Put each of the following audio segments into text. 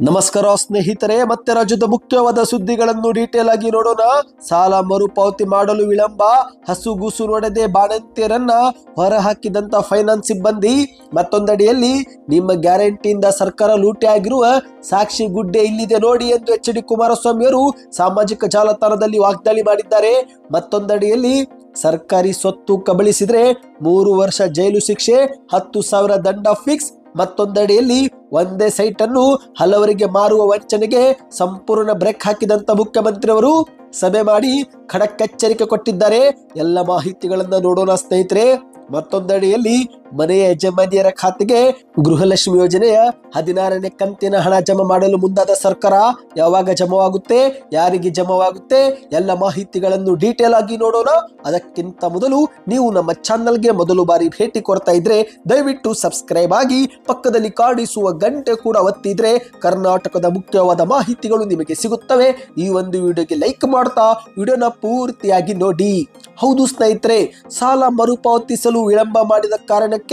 ನಮಸ್ಕಾರ ಸ್ನೇಹಿತರೆ, ಮತ್ತೆ ರಾಜ್ಯದ ಮುಖ್ಯವಾದ ಸುದ್ದಿಗಳನ್ನು ಡೀಟೇಲ್ ಆಗಿ ನೋಡೋಣ. ಸಾಲ ಮರುಪಾವತಿ ಮಾಡಲು ವಿಳಂಬ, ಹಸುಗೂಸು ನೋಡದೆ ಬಾಣಂತಿಯರನ್ನ ಹೊರಹಾಕಿದಂತ ಫೈನಾನ್ಸ್ ಸಿಬ್ಬಂದಿ. ಮತ್ತೊಂದಡಿಯಲ್ಲಿ, ನಿಮ್ಮ ಗ್ಯಾರಂಟಿಯಿಂದ ಸರ್ಕಾರ ಲೂಟಿ ಆಗಿರುವ ಸಾಕ್ಷಿ ಗುಡ್ಡೆ ಇಲ್ಲಿದೆ ನೋಡಿ ಎಂದು ಎಚ್ ಡಿ ಕುಮಾರಸ್ವಾಮಿಯವರು ಸಾಮಾಜಿಕ ಜಾಲತಾಣದಲ್ಲಿ ವಾಗ್ದಾಳಿ ಮಾಡಿದ್ದಾರೆ. ಮತ್ತೊಂದಡಿಯಲ್ಲಿ, ಸರ್ಕಾರಿ ಸ್ವತ್ತು ಕಬಳಿಸಿದ್ರೆ ಮೂರು ವರ್ಷ ಜೈಲು ಶಿಕ್ಷೆ, ಹತ್ತು ಸಾವಿರ ದಂಡ ಫಿಕ್ಸ್ ಮತ್ತೊಂದೆಡೆಯಲ್ಲಿ ಒಂದೇ ಸೈಟ್ ಅನ್ನು ಹಲವರಿಗೆ ಮಾರುವ ವಂಚನೆಗೆ ಸಂಪೂರ್ಣ ಬ್ರೇಕ್ ಹಾಕಿದಂತ ಮುಖ್ಯಮಂತ್ರಿಯವರು ಸಭೆ ಮಾಡಿ ಖಡಕ್ ಎಚ್ಚರಿಕೆ ಕೊಟ್ಟಿದ್ದಾರೆ. ಎಲ್ಲ ಮಾಹಿತಿಗಳನ್ನ ನೋಡೋಣ ಸ್ನೇಹಿತರೆ. ಮತ್ತೊಂದೆಡೆಯಲ್ಲಿ ಮನೆಯ ಯಜಮಾನಿಯರ ಖಾತೆಗೆ ಗೃಹಲಕ್ಷ್ಮಿ ಯೋಜನೆಯ ಹದಿನಾರನೇ ಕಂತಿನ ಹಣ ಜಮಾ ಮಾಡಲು ಮುಂದಾದ ಸರ್ಕಾರ ಯಾವಾಗ ಜಮವಾಗುತ್ತೆ, ಯಾರಿಗೆ ಜಮವಾಗುತ್ತೆ, ಎಲ್ಲ ಮಾಹಿತಿಗಳನ್ನು ಡೀಟೇಲ್ ಆಗಿ ನೋಡೋಣ. ಅದಕ್ಕಿಂತ ಮೊದಲು ನೀವು ನಮ್ಮ ಚಾನಲ್ಗೆ ಮೊದಲು ಬಾರಿ ಭೇಟಿ ಕೊಡ್ತಾ ಇದ್ರೆ ದಯವಿಟ್ಟು ಸಬ್ಸ್ಕ್ರೈಬ್ ಆಗಿ, ಪಕ್ಕದಲ್ಲಿ ಕಾಣಿಸುವ ಗಂಟೆ ಕೂಡ ಒತ್ತಿದ್ರೆ ಕರ್ನಾಟಕದ ಮುಖ್ಯವಾದ ಮಾಹಿತಿಗಳು ನಿಮಗೆ ಸಿಗುತ್ತವೆ. ಈ ಒಂದು ವಿಡಿಯೋಗೆ ಲೈಕ್ ಮಾಡ್ತಾ ವಿಡಿಯೋನ ಪೂರ್ತಿಯಾಗಿ ನೋಡಿ. ಹೌದು ಸ್ನೇಹಿತರೆ, ಸಾಲ ಮರುಪಾವತಿಸಲು ವಿಳಂಬ ಮಾಡಿದ ಕಾರಣಕ್ಕೆ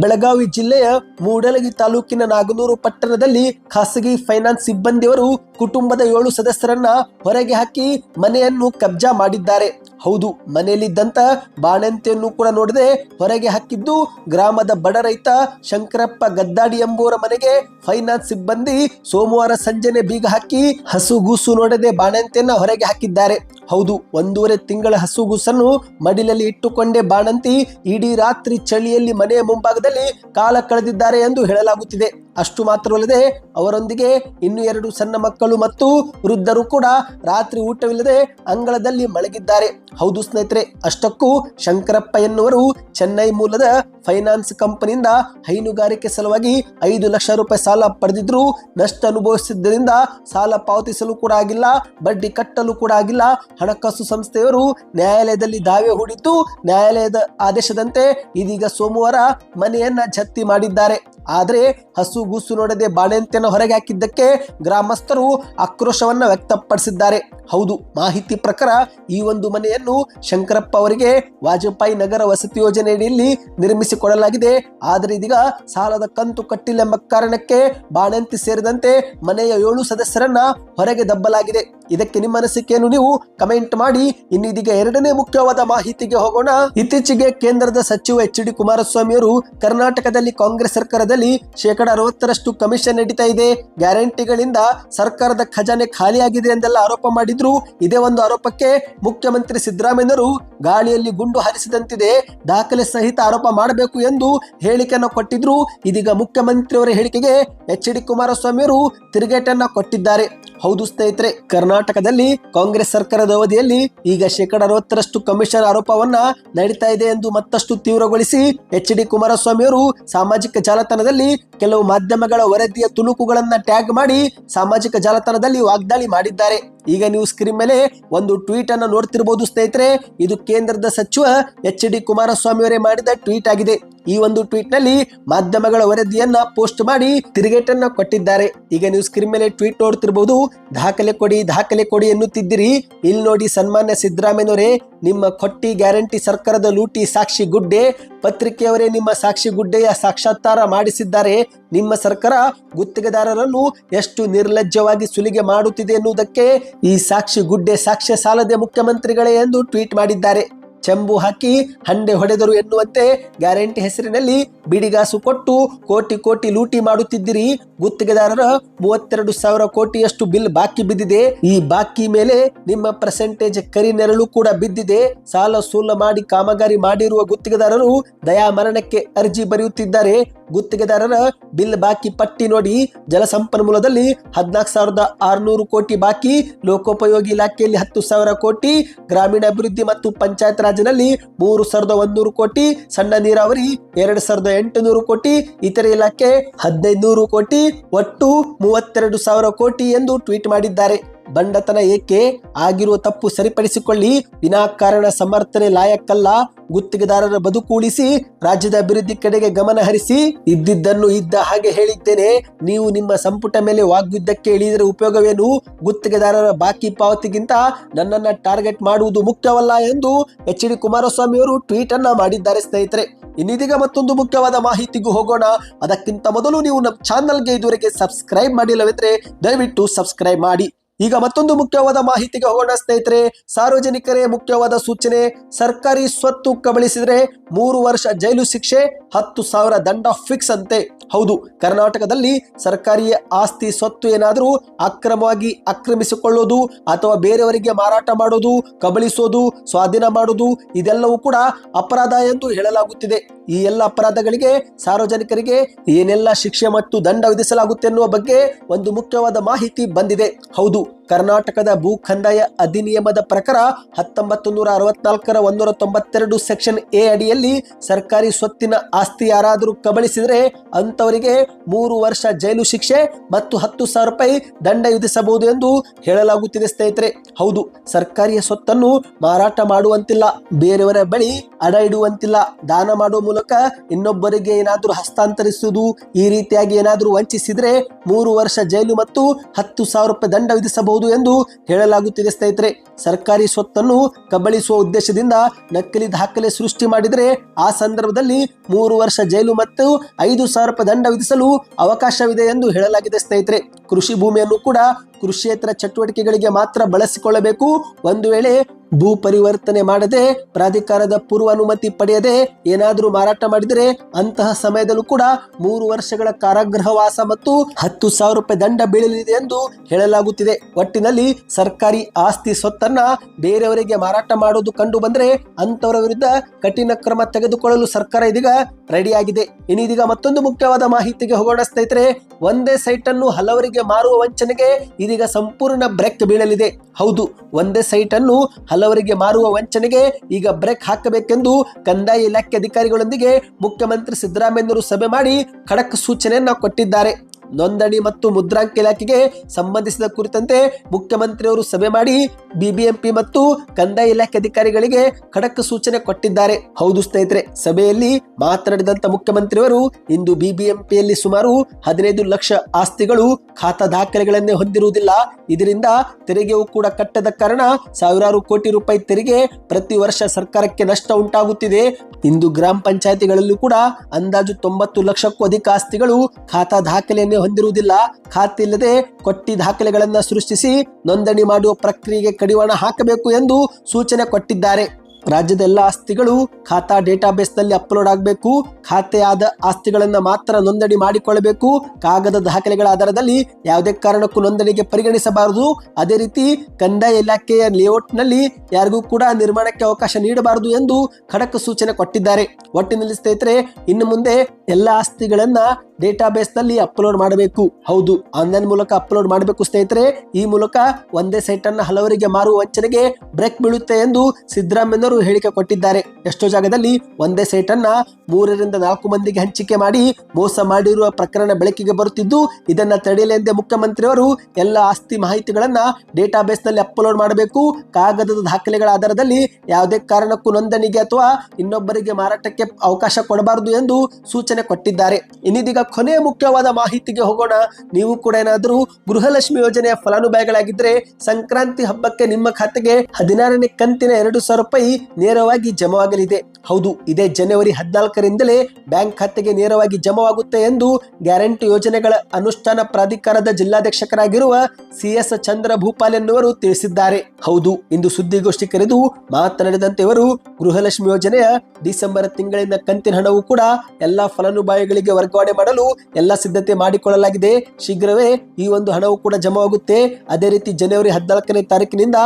ಬೆಳಗಾವಿ ಜಿಲ್ಲೆಯ ಮೂಡಲಗಿ ತಾಲೂಕಿನ ನಾಗನೂರು ಪಟ್ಟಣದಲ್ಲಿ ಖಾಸಗಿ ಫೈನಾನ್ಸ್ ಸಿಬ್ಬಂದಿಯವರು ಕುಟುಂಬದ ಏಳು ಸದಸ್ಯರನ್ನ ಹೊರಗೆ ಹಾಕಿ ಮನೆಯನ್ನು ಕಬ್ಜಾ ಮಾಡಿದ್ದಾರೆ. ಹೌದು, ಮನೆಯಲ್ಲಿದ್ದಂತ ಬಾಣಂತಿಯನ್ನು ಕೂಡ ನೋಡದೆ ಹೊರಗೆ ಹಾಕಿದ್ದು ಗ್ರಾಮದ ಬಡ ರೈತ ಶಂಕರಪ್ಪ ಗದ್ದಾಡಿ ಎಂಬುವರ ಮನೆಗೆ ಫೈನಾನ್ಸ್ ಸಿಬ್ಬಂದಿ ಸೋಮವಾರ ಸಂಜೆನೆ ಬೀಗ ಹಾಕಿ ಹಸುಗೂಸು ನೋಡದೆ ಬಾಣಂತಿಯನ್ನ ಹೊರಗೆ ಹಾಕಿದ್ದಾರೆ. ಹೌದು, ಒಂದೂವರೆ ತಿಂಗಳ ಹಸುಗುಸನ್ನು ಮಡಿಲಲ್ಲಿ ಇಟ್ಟುಕೊಂಡೇ ಬಾಣಂತಿ, ಇಡೀ ರಾತ್ರಿ ಚಳಿಯಲ್ಲಿ ಮನೆಯ ಮುಂಭಾಗದಲ್ಲಿ ಕಾಲ ಕಳೆದಿದ್ದಾರೆ ಎಂದು ಹೇಳಲಾಗುತ್ತಿದೆ. ಅಷ್ಟು ಮಾತ್ರವಲ್ಲದೆ, ಅವರೊಂದಿಗೆ ಇನ್ನು ಎರಡು ಸಣ್ಣ ಮಕ್ಕಳು ಮತ್ತು ವೃದ್ಧರು ಕೂಡ ರಾತ್ರಿ ಊಟವಿಲ್ಲದೆ ಅಂಗಳದಲ್ಲಿ ಮಲಗಿದ್ದಾರೆ. ಹೌದು ಸ್ನೇಹಿತರೆ, ಅಷ್ಟಕ್ಕೂ ಶಂಕರಪ್ಪ ಎನ್ನುವರು ಚೆನ್ನೈ ಮೂಲದ ಫೈನಾನ್ಸ್ ಕಂಪನಿಯಿಂದ ಹೈನುಗಾರಿಕೆ ಸಲುವಾಗಿ ಐದು ಲಕ್ಷ ರೂಪಾಯಿ ಸಾಲ ಪಡೆದಿದ್ರು ನಷ್ಟ ಅನುಭವಿಸಿದ್ದರಿಂದ ಸಾಲ ಪಾವತಿಸಲು ಕೂಡ ಆಗಿಲ್ಲ, ಬಡ್ಡಿ ಕಟ್ಟಲು ಕೂಡ ಆಗಿಲ್ಲ. ಹಣಕಾಸು ಸಂಸ್ಥೆಯವರು ನ್ಯಾಯಾಲಯದಲ್ಲಿ ದಾವೆ ಹೂಡಿದ್ದು ನ್ಯಾಯಾಲಯದ ಆದೇಶದಂತೆ ಇದೀಗ ಸೋಮವಾರ ಮನೆಯನ್ನ ಜಪ್ತಿ ಮಾಡಿದ್ದಾರೆ. ಆದರೆ ಹಸುಗೂಸು ನೋಡದೆ ಬಾಣಂತಿಯನ್ನು ಹೊರಗೆ ಹಾಕಿದ್ದಕ್ಕೆ ಗ್ರಾಮಸ್ಥರು ಆಕ್ರೋಶವನ್ನ ವ್ಯಕ್ತಪಡಿಸಿದ್ದಾರೆ. ಹೌದು, ಮಾಹಿತಿ ಪ್ರಕಾರ ಈ ಒಂದು ಮನೆಯನ್ನು ಶಂಕರಪ್ಪ ಅವರಿಗೆ ವಾಜಪೇಯಿ ನಗರ ವಸತಿ ಯೋಜನೆಯಡಿಯಲ್ಲಿ ನಿರ್ಮಿಸಿಕೊಡಲಾಗಿದೆ. ಆದರೆ ಇದೀಗ ಸಾಲದ ಕಂತು ಕಟ್ಟಿಲ್ಲ ಎಂಬ ಕಾರಣಕ್ಕೆ ಬಾಣಂತಿ ಸೇರಿದಂತೆ ಮನೆಯ ಏಳು ಸದಸ್ಯರನ್ನ ಹೊರಗೆ ದಬ್ಬಲಾಗಿದೆ. ಇದಕ್ಕೆ ನಿಮ್ಮ ಅನಿಸಿಕೆಯನ್ನು ನೀವು ಕಮೆಂಟ್ ಮಾಡಿ. ಇನ್ನು ಎರಡನೇ ಮುಖ್ಯವಾದ ಮಾಹಿತಿಗೆ ಹೋಗೋಣ. ಇತ್ತೀಚೆಗೆ ಕೇಂದ್ರದ ಸಚಿವ ಎಚ್ ಡಿ ಕುಮಾರಸ್ವಾಮಿ ಅವರು ಕರ್ನಾಟಕದಲ್ಲಿ ಕಾಂಗ್ರೆಸ್ ಸರ್ಕಾರದಲ್ಲಿ ಶೇಕಡ ಅರವತ್ತರಷ್ಟು ಕಮಿಷನ್ ನಡೀತಾ ಇದೆ. ಗ್ಯಾರಂಟಿಗಳಿಂದ ಸರ್ಕಾರದ ಖಜಾನೆ ಖಾಲಿಯಾಗಿದೆ ಎಂದೆಲ್ಲ ಆರೋಪ ಮಾಡಿದ್ರು. ಇದೇ ಒಂದು ಆರೋಪಕ್ಕೆ ಮುಖ್ಯಮಂತ್ರಿ ಸಿದ್ದರಾಮಯ್ಯರು ಗಾಳಿಯಲ್ಲಿ ಗುಂಡು ಹಾರಿಸಿದಂತಿದೆ. ದಾಖಲೆ ಸಹಿತ ಆರೋಪ ಮಾಡಬೇಕು ಎಂದು ಹೇಳಿಕೆಯನ್ನು ಕೊಟ್ಟಿದ್ರು. ಇದೀಗ ಮುಖ್ಯಮಂತ್ರಿಯವರ ಹೇಳಿಕೆಗೆ ಎಚ್ ಡಿ ಕುಮಾರಸ್ವಾಮಿ ಅವರು ತಿರುಗೇಟನ್ನ ಕೊಟ್ಟಿದ್ದಾರೆ. ಹೌದು ಸ್ನೇಹಿತರೆ, ಕರ್ನಾಟಕದಲ್ಲಿ ಕಾಂಗ್ರೆಸ್ ಸರ್ಕಾರದ ಅವಧಿಯಲ್ಲಿ ಈಗ ಶೇಕಡ ಅರವತ್ತರಷ್ಟು ಕಮಿಷನ್ ಆರೋಪವನ್ನ ನಡೀತಾ ಇದೆ ಎಂದು ಮತ್ತಷ್ಟು ತೀವ್ರಗೊಳಿಸಿ ಎಚ್ ಡಿ ಕುಮಾರಸ್ವಾಮಿ ಅವರು ಸಾಮಾಜಿಕ ಜಾಲತಾಣದಲ್ಲಿ ಕೆಲವು ಮಾಧ್ಯಮಗಳ ವರದಿಯ ತುಣುಕುಗಳನ್ನ ಟ್ಯಾಗ್ ಮಾಡಿ ಸಾಮಾಜಿಕ ಜಾಲತಾಣದಲ್ಲಿ ವಾಗ್ದಾಳಿ ಮಾಡಿದ್ದಾರೆ. ಈಗ ನೀವು ಸ್ಕ್ರೀನ್ ಮೇಲೆ ಒಂದು ಟ್ವೀಟ್ ಅನ್ನು ನೋಡ್ತಿರ್ಬೋದು ಸ್ನೇಹಿತರೆ. ಇದು ಕೇಂದ್ರದ ಸಚಿವ ಎಚ್ ಡಿ ಕುಮಾರಸ್ವಾಮಿ ಅವರೇ ಮಾಡಿದ ಟ್ವೀಟ್ ಆಗಿದೆ. ಈ ಒಂದು ಟ್ವೀಟ್ನಲ್ಲಿ ಮಾಧ್ಯಮಗಳ ವರದಿಯನ್ನ ಪೋಸ್ಟ್ ಮಾಡಿ ತಿರುಗೇಟನ್ನ ಕೊಟ್ಟಿದ್ದಾರೆ. ಈಗ ನೀವು ಸ್ಕ್ರೀನ್ ಮೇಲೆ ಟ್ವೀಟ್ ನೋಡ್ತಿರ್ಬಹುದು ದಾಖಲೆ ಕೊಡಿ ದಾಖಲೆ ಕೊಡಿ ಎನ್ನುತ್ತಿದ್ದೀರಿ. ಇಲ್ಲಿ ನೋಡಿ ಸನ್ಮಾನ್ಯ ಸಿದ್ದರಾಮಯ್ಯನವರೇ, ನಿಮ್ಮ ಕೊಟ್ಟಿ ಗ್ಯಾರಂಟಿ ಸರ್ಕಾರದ ಲೂಟಿ ಸಾಕ್ಷಿ ಗುಡ್ಡೆ, ಪತ್ರಿಕೆಯವರೇ ನಿಮ್ಮ ಸಾಕ್ಷಿ ಗುಡ್ಡೆಯ ಸಾಕ್ಷಾತ್ಕಾರ ಮಾಡಿಸಿದ್ದಾರೆ. ನಿಮ್ಮ ಸರ್ಕಾರ ಗುತ್ತಿಗೆದಾರರನ್ನು ಎಷ್ಟು ನಿರ್ಲಜ್ಜವಾಗಿ ಸುಲಿಗೆ ಮಾಡುತ್ತಿದೆ ಎನ್ನುವುದಕ್ಕೆ ಈ ಸಾಕ್ಷಿ ಗುಡ್ಡೆ ಸಾಕ್ಷ್ಯ ಸಾಲದೆ ಮುಖ್ಯಮಂತ್ರಿಗಳೇ ಎಂದು ಟ್ವೀಟ್ ಮಾಡಿದ್ದಾರೆ. ಚೆಂಬು ಹಾಕಿ ಹಂಡೆ ಹೊಡೆದರು ಎನ್ನುವಂತೆ ಗ್ಯಾರಂಟಿ ಹೆಸರಿನಲ್ಲಿ ಬಿಡಿಗಾಸು ಕೊಟ್ಟು ಕೋಟಿ ಕೋಟಿ ಲೂಟಿ ಮಾಡುತ್ತಿದ್ದಿರಿ. ಗುತ್ತಿಗೆದಾರರ ಮೂವತ್ತೆರಡು ಸಾವಿರ ಕೋಟಿಯಷ್ಟು ಬಿಲ್ ಬಾಕಿ ಬಿದ್ದಿದೆ. ಈ ಬಾಕಿ ಮೇಲೆ ನಿಮ್ಮ ಪರ್ಸೆಂಟೇಜ್ ಕರಿ ನೆರಳು ಕೂಡ ಬಿದ್ದಿದೆ. ಸಾಲ ಸೂಲ ಮಾಡಿ ಕಾಮಗಾರಿ ಮಾಡಿರುವ ಗುತ್ತಿಗೆದಾರರು ದಯಾ ಮರಣಕ್ಕೆ ಅರ್ಜಿ ಬರೆಯುತ್ತಿದ್ದಾರೆ. ಗುತ್ತಿಗೆದಾರರ ಬಿಲ್ ಬಾಕಿ ಪಟ್ಟಿ ನೋಡಿ ಜಲಸಂಪನ್ಮೂಲದಲ್ಲಿ ಹದಿನಾಲ್ಕು ಸಾವಿರದ ಆರುನೂರು ಕೋಟಿ ಬಾಕಿ ಲೋಕೋಪಯೋಗಿ ಇಲಾಖೆಯಲ್ಲಿ ಹತ್ತು ಸಾವಿರ ಕೋಟಿ ಗ್ರಾಮೀಣಾಭಿವೃದ್ಧಿ ಮತ್ತು ಪಂಚಾಯತ್ ರಾಜ್ನಲ್ಲಿ ಮೂರು ಸಾವಿರದ ಒಂದೂರು ಕೋಟಿ, ಸಣ್ಣ ನೀರಾವರಿ ಎರಡು ಸಾವಿರದ ಎಂಟುನೂರು ಕೋಟಿ, ಇತರೆ ಇಲಾಖೆ ಹದಿನೈದು ಕೋಟಿ, ಒಟ್ಟು ಮೂವತ್ತೆರಡು ಸಾವಿರ ಕೋಟಿ ಎಂದು ಟ್ವೀಟ್ ಮಾಡಿದ್ದಾರೆ. ಬಂಡತನ ಏಕೆ? ಆಗಿರುವ ತಪ್ಪು ಸರಿಪಡಿಸಿಕೊಳ್ಳಿ, ವಿನಾಕಾರಣ ಸಮರ್ಥನೆ ಲಾಯಕ್ಕಲ್ಲ ಗುತ್ತಿಗೆದಾರರ ಬದುಕೂಳಿಸಿ, ರಾಜ್ಯದ ಅಭಿವೃದ್ಧಿ ಕಡೆಗೆ ಗಮನ ಹರಿಸಿ, ಇದ್ದಿದ್ದನ್ನು ಇದ್ದ ಹಾಗೆ ಹೇಳಿದ್ದೇನೆ. ನೀವು ನಿಮ್ಮ ಸಂಪುಟ ಮೇಲೆ ವಾಗ್ಯುದ್ಧಕ್ಕೆ ಇಳಿದರೆ ಉಪಯೋಗವೇನು? ಗುತ್ತಿಗೆದಾರರ ಬಾಕಿ ಪಾವತಿಗಿಂತ ನನ್ನನ್ನ ಟಾರ್ಗೆಟ್ ಮಾಡುವುದು ಮುಖ್ಯವಲ್ಲ ಎಂದು ಎಚ್ ಡಿ ಕುಮಾರಸ್ವಾಮಿ ಅವರು ಟ್ವೀಟ್ ಅನ್ನ ಮಾಡಿದ್ದಾರೆ ಸ್ನೇಹಿತರೆ. ಇನ್ನಿದೀಗ ಮತ್ತೊಂದು ಮುಖ್ಯವಾದ ಮಾಹಿತಿಗೂ ಹೋಗೋಣ. ಅದಕ್ಕಿಂತ ಮೊದಲು ನೀವು ನಮ್ಮ ಚಾನಲ್ಗೆ ಇದುವರೆಗೆ ಸಬ್ಸ್ಕ್ರೈಬ್ ಮಾಡಿಲ್ಲವೆಂದ್ರೆ ದಯವಿಟ್ಟು ಸಬ್ಸ್ಕ್ರೈಬ್ ಮಾಡಿ. ಈಗ ಮತ್ತೊಂದು ಮುಖ್ಯವಾದ ಮಾಹಿತಿಗೆ ಹೋಗೋಣ ಸ್ನೇಹಿತರೆ, ಸಾರ್ವಜನಿಕರೇ, ಮುಖ್ಯವಾದ ಸೂಚನೆ, ಸರ್ಕಾರಿ ಸ್ವತ್ತು ಕಬಳಿಸಿದ್ರೆ ಮೂರು ವರ್ಷ ಜೈಲು ಶಿಕ್ಷೆ, ಹತ್ತು ಸಾವಿರ ದಂಡ ಫಿಕ್ಸ್ ಅಂತೆ. ಹೌದು, ಕರ್ನಾಟಕದಲ್ಲಿ ಸರ್ಕಾರಿ ಆಸ್ತಿ ಸ್ವತ್ತು ಏನಾದರೂ ಅಕ್ರಮವಾಗಿ ಆಕ್ರಮಿಸಿಕೊಳ್ಳೋದು ಅಥವಾ ಬೇರೆಯವರಿಗೆ ಮಾರಾಟ ಮಾಡೋದು, ಕಬಳಿಸೋದು, ಸ್ವಾಧೀನ ಮಾಡೋದು, ಇದೆಲ್ಲವೂ ಕೂಡ ಅಪರಾಧ ಎಂದು ಹೇಳಲಾಗುತ್ತಿದೆ. ಈ ಎಲ್ಲ ಅಪರಾಧಗಳಿಗೆ ಸಾರ್ವಜನಿಕರಿಗೆ ಏನೆಲ್ಲ ಶಿಕ್ಷೆ ಮತ್ತು ದಂಡ ವಿಧಿಸಲಾಗುತ್ತೆ ಎನ್ನುವ ಬಗ್ಗೆ ಒಂದು ಮುಖ್ಯವಾದ ಮಾಹಿತಿ ಬಂದಿದೆ. ಹೌದು ಕರ್ನಾಟಕದ ಭೂ ಕಂದಾಯ ಅಧಿನಿಯಮದ ಪ್ರಕಾರ ಹತ್ತೊಂಬತ್ತು ನೂರ ಅರವತ್ನಾಲ್ಕರ ಒಂದೂರ ತೊಂಬತ್ತೆರಡು ಸೆಕ್ಷನ್ ಎ ಅಡಿಯಲ್ಲಿ ಸರ್ಕಾರಿ ಸ್ವತ್ತಿನ ಆಸ್ತಿ ಯಾರಾದರೂ ಕಬಳಿಸಿದರೆ ಅಂತವರಿಗೆ ಮೂರು ವರ್ಷ ಜೈಲು ಶಿಕ್ಷೆ ಮತ್ತು ಹತ್ತು ಸಾವಿರ ರೂಪಾಯಿ ದಂಡ ವಿಧಿಸಬಹುದು ಎಂದು ಹೇಳಲಾಗುತ್ತಿದೆ ಸ್ನೇಹಿತರೆ. ಹೌದು, ಸರ್ಕಾರಿಯ ಸ್ವತ್ತನ್ನು ಮಾರಾಟ ಮಾಡುವಂತಿಲ್ಲ, ಬೇರೆಯವರ ಬಳಿ ಅಡ ಇಡುವಂತಿಲ್ಲ. ದಾನ ಮಾಡುವ ಮೂಲಕ ಇನ್ನೊಬ್ಬರಿಗೆ ಏನಾದರೂ ಹಸ್ತಾಂತರಿಸುವುದು ಈ ರೀತಿಯಾಗಿ ಏನಾದರೂ ವಂಚಿಸಿದರೆ ಮೂರು ವರ್ಷ ಜೈಲು ಮತ್ತು ಹತ್ತು ಸಾವಿರ ರೂಪಾಯಿ ದಂಡ ವಿಧಿಸಬಹುದು ಎಂದು ಹೇಳಲಾಗುತ್ತಿದೆ ಸ್ನೇಹಿತರೆ. ಸರ್ಕಾರಿ ಸ್ವತ್ತನ್ನು ಕಬಳಿಸುವ ಉದ್ದೇಶದಿಂದ ನಕಲಿ ದಾಖಲೆ ಸೃಷ್ಟಿ ಮಾಡಿದರೆ ಆ ಸಂದರ್ಭದಲ್ಲಿ ಮೂರು ವರ್ಷ ಜೈಲು ಮತ್ತು ಐದು ಸಾವಿರ ರೂಪಾಯಿ ದಂಡ ವಿಧಿಸಲು ಅವಕಾಶವಿದೆ ಎಂದು ಹೇಳಲಾಗಿದೆ ಸ್ನೇಹಿತರೆ. ಕೃಷಿ ಭೂಮಿಯನ್ನು ಕೂಡ ಕೃಷಿಯೇತರ ಚಟುವಟಿಕೆಗಳಿಗೆ ಮಾತ್ರ ಬಳಸಿಕೊಳ್ಳಬೇಕು. ಒಂದು ವೇಳೆ ಭೂ ಪರಿವರ್ತನೆ ಮಾಡದೆ, ಪ್ರಾಧಿಕಾರದ ಪೂರ್ವ ಅನುಮತಿ ಪಡೆಯದೆ ಏನಾದರೂ ಮಾರಾಟ ಮಾಡಿದರೆ ಅಂತಹ ಸಮಯದಲ್ಲೂ ಕೂಡ ಮೂರು ವರ್ಷಗಳ ಕಾರಾಗೃಹವಾಸ ಮತ್ತು ಹತ್ತು ಸಾವಿರ ರೂಪಾಯಿ ದಂಡ ಬೀಳಲಿದೆ ಎಂದು ಹೇಳಲಾಗುತ್ತಿದೆ. ಒಟ್ಟಿನಲ್ಲಿ ಸರ್ಕಾರಿ ಆಸ್ತಿ ಸ್ವತ್ತನ್ನ ಬೇರೆಯವರಿಗೆ ಮಾರಾಟ ಮಾಡೋದು ಕಂಡು ಬಂದ್ರೆ ಅಂತವರ ವಿರುದ್ಧ ಕಠಿಣ ಕ್ರಮ ತೆಗೆದುಕೊಳ್ಳಲು ಸರ್ಕಾರ ಇದೀಗ ರೆಡಿಯಾಗಿದೆ. ಇನ್ನಿದೀಗ ಮತ್ತೊಂದು ಮುಖ್ಯವಾದ ಮಾಹಿತಿಗೆ ಹೋಗೋಣ ಸ್ನೇಹಿತರೆ, ಒಂದೇ ಸೈಟ್ ಅನ್ನು ಹಲವರಿಗೆ ಮಾರುವ ವಂಚನೆಗೆ ಇದೀಗ ಸಂಪೂರ್ಣ ಬ್ರೇಕ್ ಬೀಳಲಿದೆ. ಹೌದು, ಒಂದೇ ಸೈಟ್ ಅನ್ನು ಹಲವರಿಗೆ ಮಾರುವ ವಂಚನೆಗೆ ಈಗ ಬ್ರೇಕ್ ಹಾಕಬೇಕೆಂದು ಕಂದಾಯ ಇಲಾಖೆ ಅಧಿಕಾರಿಗಳೊಂದಿಗೆ ಮುಖ್ಯಮಂತ್ರಿ ಸಿದ್ದರಾಮಯ್ಯನವರು ಸಭೆ ಮಾಡಿ ಖಡಕ್ ಸೂಚನೆಯನ್ನ ಕೊಟ್ಟಿದ್ದಾರೆ. ನೋಂದಣಿ ಮತ್ತು ಮುದ್ರಾಂಕ ಇಲಾಖೆಗೆ ಸಂಬಂಧಿಸಿದ ಕುರಿತಂತೆ ಮುಖ್ಯಮಂತ್ರಿಯವರು ಸಭೆ ಮಾಡಿ ಬಿಬಿಎಂಪಿ ಮತ್ತು ಕಂದಾಯ ಇಲಾಖೆ ಅಧಿಕಾರಿಗಳಿಗೆ ಖಡಕ್ ಸೂಚನೆ ಕೊಟ್ಟಿದ್ದಾರೆ. ಹೌದು ಸ್ನೇಹಿತರೆ, ಸಭೆಯಲ್ಲಿ ಮಾತನಾಡಿದಂತ ಮುಖ್ಯಮಂತ್ರಿಯವರು ಇಂದು ಬಿಬಿಎಂಪಿಯಲ್ಲಿ ಸುಮಾರು ಹದಿನೈದು ಲಕ್ಷ ಆಸ್ತಿಗಳು ಖಾತಾ ದಾಖಲೆಗಳನ್ನೇ ಹೊಂದಿರುವುದಿಲ್ಲ. ಇದರಿಂದ ತೆರಿಗೆಯೂ ಕೂಡ ಕಟ್ಟದ ಕಾರಣ ಸಾವಿರಾರು ಕೋಟಿ ರೂಪಾಯಿ ತೆರಿಗೆ ಪ್ರತಿ ವರ್ಷ ಸರ್ಕಾರಕ್ಕೆ ನಷ್ಟ ಉಂಟಾಗುತ್ತಿದೆ. ಇಂದು ಗ್ರಾಮ ಪಂಚಾಯತಿಗಳಲ್ಲೂ ಕೂಡ ಅಂದಾಜು ತೊಂಬತ್ತು ಲಕ್ಷಕ್ಕೂ ಅಧಿಕ ಆಸ್ತಿಗಳು ಖಾತಾ ದಾಖಲೆಯನ್ನೇ ಹೊಂದಿರುವುದಿಲ್ಲ. ಖಾತೆ ಇಲ್ಲದೆ ಕೊಟ್ಟಿ ದಾಖಲೆಗಳನ್ನ ಸೃಷ್ಟಿಸಿ ನೋಂದಣಿ ಮಾಡುವ ಪ್ರಕ್ರಿಯೆಗೆ ಕಡಿವಾಣ ಹಾಕಬೇಕು ಎಂದು ಸೂಚನೆ ಕೊಟ್ಟಿದ್ದಾರೆ. ರಾಜ್ಯದ ಎಲ್ಲ ಆಸ್ತಿಗಳು ಖಾತಾ ಡೇಟಾಬೇಸ್ನಲ್ಲಿ ಅಪ್ಲೋಡ್ ಆಗಬೇಕು. ಖಾತೆಯಾದ ಆಸ್ತಿಗಳನ್ನ ಮಾತ್ರ ನೋಂದಣಿ ಮಾಡಿಕೊಳ್ಳಬೇಕು. ಕಾಗದ ದಾಖಲೆಗಳ ಆಧಾರದಲ್ಲಿ ಯಾವುದೇ ಕಾರಣಕ್ಕೂ ನೋಂದಣಿಗೆ ಪರಿಗಣಿಸಬಾರದು. ಅದೇ ರೀತಿ ಕಂದಾಯ ಇಲಾಖೆಯ ಲೇಔಟ್ನಲ್ಲಿ ಯಾರಿಗೂ ಕೂಡ ನಿರ್ಮಾಣಕ್ಕೆ ಅವಕಾಶ ನೀಡಬಾರದು ಎಂದು ಖಡಕ್ ಸೂಚನೆ ಕೊಟ್ಟಿದ್ದಾರೆ. ಒಟ್ಟಿನಲ್ಲಿ ಸ್ನೇಹಿತರೆ, ಇನ್ನು ಮುಂದೆ ಎಲ್ಲ ಆಸ್ತಿಗಳನ್ನ ಡೇಟಾಬೇಸ್ನಲ್ಲಿ ಅಪ್ಲೋಡ್ ಮಾಡಬೇಕು. ಹೌದು, ಆನ್ಲೈನ್ ಮೂಲಕ ಅಪ್ಲೋಡ್ ಮಾಡಬೇಕು ಸ್ನೇಹಿತರೆ. ಈ ಮೂಲಕ ಒಂದೇ ಸೈಟ್ ಅನ್ನ ಹಲವರಿಗೆ ಮಾರುವ ವಂಚನೆಗೆ ಬ್ರೇಕ್ ಬೀಳುತ್ತೆ ಎಂದು ಸಿದ್ದರಾಮಯ್ಯನವರು ಹೇಳಿಕೆ ಕೊಟ್ಟಿದ್ದಾರೆ. ಎಷ್ಟೋ ಜಾಗದಲ್ಲಿ ಒಂದೇ ಸೈಟ್ ಅನ್ನ ಮೂರರಿಂದ ನಾಲ್ಕು ಮಂದಿಗೆ ಹಂಚಿಕೆ ಮಾಡಿ ಮೋಸ ಮಾಡಿರುವ ಪ್ರಕರಣ ಬೆಳಕಿಗೆ ಬರುತ್ತಿದ್ದು, ಇದನ್ನ ತಡೆಯಲೆಂದೇ ಮುಖ್ಯಮಂತ್ರಿಯವರು ಎಲ್ಲ ಆಸ್ತಿ ಮಾಹಿತಿಗಳನ್ನ ಡೇಟಾಬೇಸ್ನಲ್ಲಿ ಅಪ್ಲೋಡ್ ಮಾಡಬೇಕು. ಕಾಗದದ ದಾಖಲೆಗಳ ಆಧಾರದಲ್ಲಿ ಯಾವುದೇ ಕಾರಣಕ್ಕೂ ನೋಂದಣಿಗೆ ಅಥವಾ ಇನ್ನೊಬ್ಬರಿಗೆ ಮಾರಾಟಕ್ಕೆ ಅವಕಾಶ ಕೊಡಬಾರದು ಎಂದು ಸೂಚನೆ ಕೊಟ್ಟಿದ್ದಾರೆ. ಇನ್ನಿದೀಗ ಕೊನೆಯ ಮುಖ್ಯವಾದ ಮಾಹಿತಿಗೆ ಹೋಗೋಣ. ನೀವು ಕೂಡ ಏನಾದರೂ ಗೃಹಲಕ್ಷ್ಮಿ ಯೋಜನೆಯ ಫಲಾನುಭವಿಗಳಾಗಿದ್ದರೆ ಸಂಕ್ರಾಂತಿ ಹಬ್ಬಕ್ಕೆ ನಿಮ್ಮ ಖಾತೆಗೆ ಹದಿನಾರನೇ ಕಂತಿನ ಎರಡು ಸಾವಿರ ರೂಪಾಯಿ ನೇರವಾಗಿ ಜಮವಾಗಲಿದೆ. ಹೌದು, ಇದೇ ಜನವರಿ ಹದಿನಾಲ್ಕರಿಂದಲೇ ಬ್ಯಾಂಕ್ ಖಾತೆಗೆ ನೇರವಾಗಿ ಜಮವಾಗುತ್ತೆ ಎಂದು ಗ್ಯಾರಂಟಿ ಯೋಜನೆಗಳ ಅನುಷ್ಠಾನ ಪ್ರಾಧಿಕಾರದ ಜಿಲ್ಲಾಧ್ಯಕ್ಷಕರಾಗಿರುವ ಸಿ ಎಸ್ ಚಂದ್ರ ಭೂಪಾಲ್ ಎನ್ನುವರು ತಿಳಿಸಿದ್ದಾರೆ. ಹೌದು, ಇಂದು ಸುದ್ದಿಗೋಷ್ಠಿ ಕರೆದು ಮಾತನಾಡಿದಂತೆ ಇವರು ಗೃಹಲಕ್ಷ್ಮಿ ಯೋಜನೆಯ ಡಿಸೆಂಬರ್ ತಿಂಗಳಿನ ಕಂತಿನ ಹಣವು ಕೂಡ ಎಲ್ಲಾ ಫಲಾನುಭವಿಗಳಿಗೆ ವರ್ಗಾವಣೆ ಮಾಡಲು ಎಲ್ಲ ಸಿದ್ಧತೆ ಮಾಡಿಕೊಳ್ಳಲಾಗಿದೆ. ಶೀಘ್ರವೇ ಈ ಒಂದು ಹಣವು ಕೂಡ ಜಮವಾಗುತ್ತೆ. ಅದೇ ರೀತಿ ಜನವರಿ ಹದಿನಾಲ್ಕನೇ ತಾರೀಕಿನಿಂದ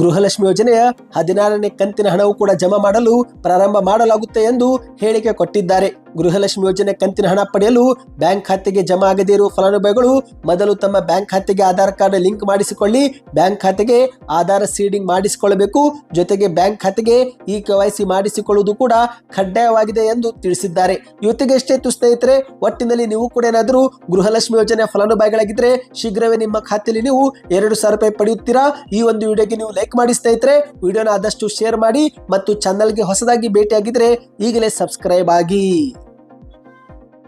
ಗೃಹಲಕ್ಷ್ಮಿ ಯೋಜನೆಯ ಹದಿನಾರನೇ ಕಂತಿನ ಹಣವು ಕೂಡ ಜಮಾ ಮಾಡಲು ಪ್ರಾರಂಭ ಮಾಡಲಾಗುತ್ತೆ ಎಂದು ಹೇಳಿಕೆ ಕೊಟ್ಟಿದ್ದಾರೆ. ಗೃಹಲಕ್ಷ್ಮಿ ಯೋಜನೆ ಕಂತಿನ ಹಣ ಪಡೆಯಲು ಬ್ಯಾಂಕ್ ಖಾತೆಗೆ ಜಮಾ ಆಗದೇ ಇರುವ ಫಲಾನುಭವಿಗಳು ಮೊದಲು ತಮ್ಮ ಬ್ಯಾಂಕ್ ಖಾತೆಗೆ ಆಧಾರ್ ಕಾರ್ಡ್ ಲಿಂಕ್ ಮಾಡಿಸಿಕೊಳ್ಳಿ, ಬ್ಯಾಂಕ್ ಖಾತೆಗೆ ಆಧಾರ್ ಸೀಡಿಂಗ್ ಮಾಡಿಸಿಕೊಳ್ಳಬೇಕು, ಜೊತೆಗೆ ಬ್ಯಾಂಕ್ ಖಾತೆಗೆ ಇ ಕೆವೈಸಿ ಮಾಡಿಸಿಕೊಳ್ಳುವುದು ಕೂಡ ಕಡ್ಡಾಯವಾಗಿದೆ ಎಂದು ತಿಳಿಸಿದ್ದಾರೆ. ಇವತ್ತಿಗೆ ಎಷ್ಟೇ ಇತ್ತು ಸ್ನೇಹಿತರೆ, ಒಟ್ಟಿನಲ್ಲಿ ನೀವು ಕೂಡ ಏನಾದರೂ ಗೃಹಲಕ್ಷ್ಮಿ ಯೋಜನೆ ಫಲಾನುಭವಿಗಳಾಗಿದ್ರೆ ಶೀಘ್ರವೇ ನಿಮ್ಮ ಖಾತೆಯಲ್ಲಿ ನೀವು ಎರಡು ಸಾವಿರ ರೂಪಾಯಿ ಪಡೆಯುತ್ತೀರಾ? ಈ ಒಂದು ವಿಡಿಯೋಗೆ ನೀವು ಲೈಕ್ ಮಾಡಿ ಸ್ನೇಹಿತರೆ ವಿಡಿಯೋನ ಆದಷ್ಟು ಶೇರ್ ಮಾಡಿ ಮತ್ತು ಚಾನಲ್ಗೆ ಹೊಸದಾಗಿ ಭೇಟಿಯಾಗಿದ್ರೆ ಈಗಲೇ ಸಬ್ಸ್ಕ್ರೈಬ್ ಆಗಿ.